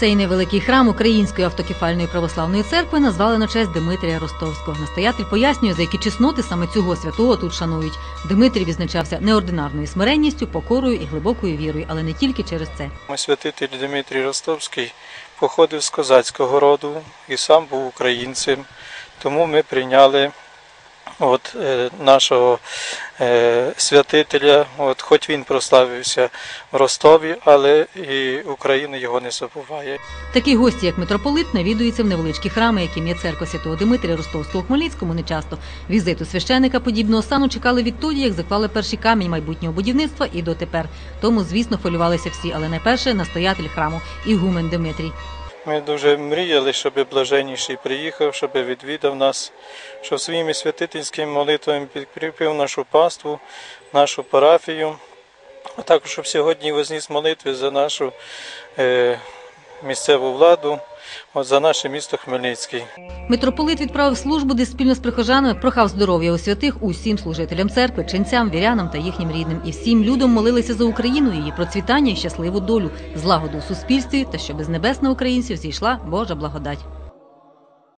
Цей невеликий храм Української автокефальної православної церкви назвали на честь Димитрія Ростовського. Настоятель пояснює, за які чесноти саме цього святого тут шанують. Димитрій відзначався неординарною смиренністю, покорою і глибокою вірою, але не тільки через це. Святитель Дмитрій Ростовський походив з козацького роду і сам був українцем, тому ми прийняли от, е, нашого е, святителя, от, хоч він прославився в Ростові, але і Україна його не забуває. Такі гості, як митрополит, навідуються в невеличкі храми, яким є церква святого Димитрія Ростовського Хмельницькому нечасто. Візиту священика подібного стану чекали відтоді, як заклали перший камінь майбутнього будівництва і дотепер. Тому, звісно, хвилювалися всі, але найперше настоятель храму Ігумен Димитрій. Ми дуже мріяли, щоб блаженніший приїхав, щоб відвідав нас, щоб своїми святительськими молитвами підкріпив нашу паству, нашу парафію, а також щоб сьогодні возніс молитви за нашу е, місцеву владу, от за наше місто Хмельницький. Митрополит відправив службу, де спільно з прихожанами прохав здоров'я у святих усім служителям церкви, ченцям, вірянам та їхнім рідним. І всім людям молилися за Україну, її процвітання і щасливу долю, злагоду у суспільстві та щоб з небес українців зійшла Божа благодать.